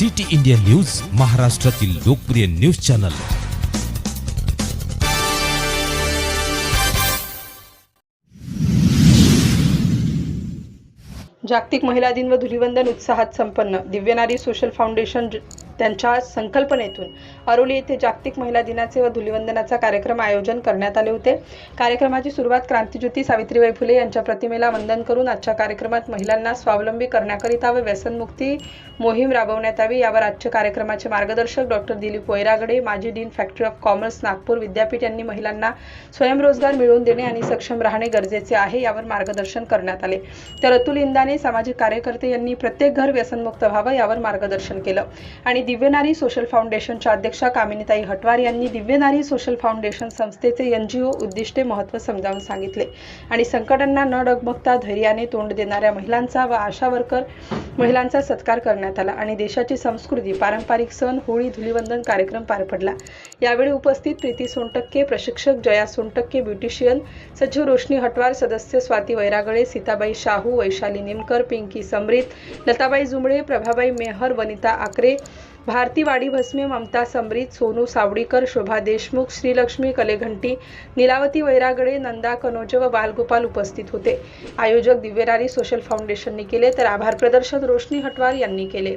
City India news महाराष्ट्रातील लोकप्रिय news channel. जागतिक महिला दिन व धुलिवंदन उत्साहात संपन्न. दिव्यनारी सोशल फाउंडेशन त्यांच्या संकल्पनेतून अरोली येथे जागतिक महिला दिनाचे व धुलिवंदनाचा कार्यक्रम आयोजन करण्यात आले होते. कार्यक्रमाची सुरुवात क्रांतीज्योती सावित्रीबाई फुले यांच्या प्रतिमेला वंदन करून आजच्या कार्यक्रमात महिलांना स्वावलंबी करण्याकरिता व व्यसनमुक्ती मोहीम राबवण्यात यावी यावर आजच्या कार्यक्रमाचे मार्गदर्शक डॉक्टर दिलीप वैरागडे माजी dean factory of commerce Nagpur विद्यापीठ यांनी महिलांना स्वयंरोजगार मिळवून देणे आणि सक्षम राहणे गरजेचे आहे यावर मार्गदर्शन करण्यात आले. तर अतुल इंदाने सामाजिक कार्यकर्ते यांनी प्रत्येक घर व्यसनमुक्त व्हावं यावर मार्गदर्शन केलं आणि दिव्यनारी सोशल फाउंडेशनच्या अध्यक्षा कामिनीताई हटवार यांनी दिव्यनारी सोशल फाउंडेशन संस्थेचे एनजीओ उद्दिष्टे महत्त्व समजावून सांगितले. आणि संकटांना न डगमगता धैर्याने तोंड देणाऱ्या महिलांचा व आशा वर्कर महिलांचा सत्कार करण्यात आला आणि देशाची संस्कृती पारंपरिक सण होळी धुलिवंदन कार्यक्रम पार पडला. यावेळी उपस्थित प्रीती सोनटक्के प्रशिक्षक जया सोनटक्के ब्युटिशियन सचिव रोशनी हटवार सदस्य स्वाती वैरागळे सीताबाई शाहू वैशाली निमकर पिंकी समृत लताबाई जुमळे प्रभाबाई मेहर वनिता आकरे भारती वाडी भस्मे ममता समरीत सोनू सावडीकर शोभा देशमुख श्रीलक्ष्मी कलेघंटी नीलावती वैरागडे नंदा कनोज व बालगोपाल उपस्थित होते. आयोजक दिव्यरारी सोशल फाउंडेशनने केले तर आभार प्रदर्शन रोशनी हटवार यांनी केले.